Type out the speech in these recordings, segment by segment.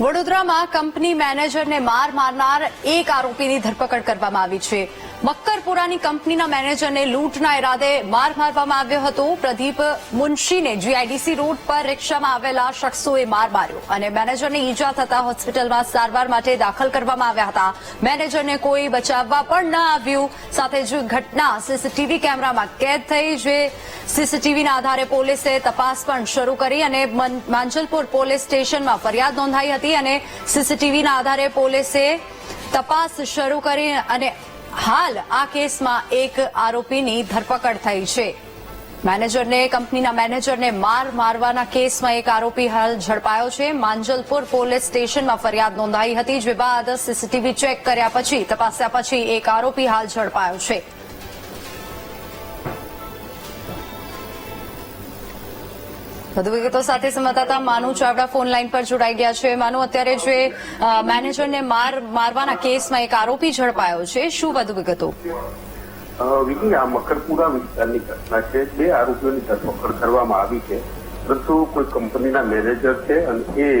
વડોદરામાં કંપની મેનેજરને માર મારનાર એક આરોપીની ધરપકડ કરવામાં આવી છે. મક્કરપુરાની કંપનીના મેનેજરને લૂંટના ઇરાદે માર મારવામાં આવ્યો હતો. પ્રદીપ મુનશીને જીઆઈડીસી રોડ પર રિક્ષામાં આવેલા શખ્સોએ માર માર્યો અને મેનેજરને ઈજા થતા હોસ્પિટલમાં સારવાર માટે દાખલ કરવામાં આવ્યા હતા. મેનેજરને કોઈ બચાવવા પણ ન આવ્યું. સાથે જ ઘટના સીસીટીવી કેમેરામાં કેદ થઈ જે સીસીટીવીના આધારે પોલીસે તપાસ પણ શરૂ કરી અને માંજલપુર પોલીસ સ્ટેશનમાં ફરિયાદ નોંધાઈ હતી. અને સીસીટીવીના આધારે પોલીસે તપાસ શરૂ કરી અને હાલ આ કેસમાં એક આરોપીની ધરપકડ થઈ છે. મેનેજરને, કંપનીના મેનેજરને માર મારવાના કેસમાં એક આરોપી હાલ ઝડપાયો છે. માંજલપુર પોલીસ સ્ટેશનમાં ફરિયાદ નોંધાઈ હતી, જે બાદ સીસીટીવી ચેક કર્યા પછી, તપાસ્યા પછી એક આરોપી હાલ ઝડપાયો છે. વધુ વિગતો સાથે સંવાદદાતા માનુ ચાવડા ફોન લાઈન પર જોડાઈ ગયા છે. માનુ, અત્યારે જે મેનેજરને માર, મારવાના કેસમાં એક આરોપી ઝડપાયો છે. શું વધુ વિગતો વિધિ આ મકરપુરા વિસ્તારની ઘટના છે. બે આરોપીઓની ધરપકડ કરવામાં આવી છે. પરંતુ કોઈ કંપનીના મેનેજર છે અને એ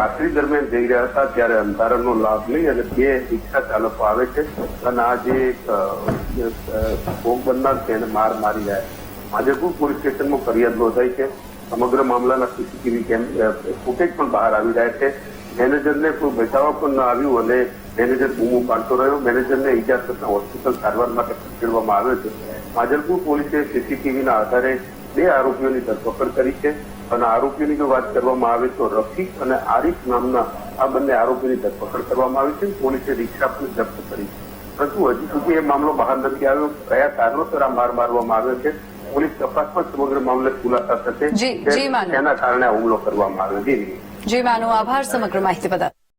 રાત્રિ દરમિયાન જઈ રહ્યા હતા ત્યારે અંધારાનો લાભ લઈ અને બે રિક્ષા ચાલકો આવે છે અને આ જે ભોગ બનનાર છે એને માર મારી રહ્યા માધેપુર પોલીસ સ્ટેશનમાં ફરિયાદ નોંધાઈ છે. સમગ્ર મામલાના સીસીટીવી કેમ ફૂટેજ પણ બહાર આવી રહ્યા છે. મેનેજરને કોઈ બચાવવા પણ ન આવ્યું અને મેનેજર બૂમો પાડતો રહ્યો. મેનેજરને ઈજા થતા હોસ્પિટલ સારવાર માટે ખસેડવામાં આવ્યો છે. માજલપુર પોલીસે સીસીટીવીના આધારે બે આરોપીઓની ધરપકડ કરી છે અને આરોપીઓની જો વાત કરવામાં આવે તો રફીક અને આરિફ નામના આ બંને આરોપીની ધરપકડ કરવામાં આવી છે. પોલીસે રિક્ષા પણ જપ્ત કરી છે. પરંતુ હજી સુધી એ મામલો બહાર નથી આવ્યો. કયા કારણોસર આ માર મારવામાં આવ્યો છે. પોલીસ તપાસમાં સમગ્ર મામલે ખુલાસા થશે. જી, જી, માનવ. તેના કારણે આ હુમલો કરવામાં આવ્યો. જી. જી માનુ. આભાર. સમગ્ર માહિતી બદલ.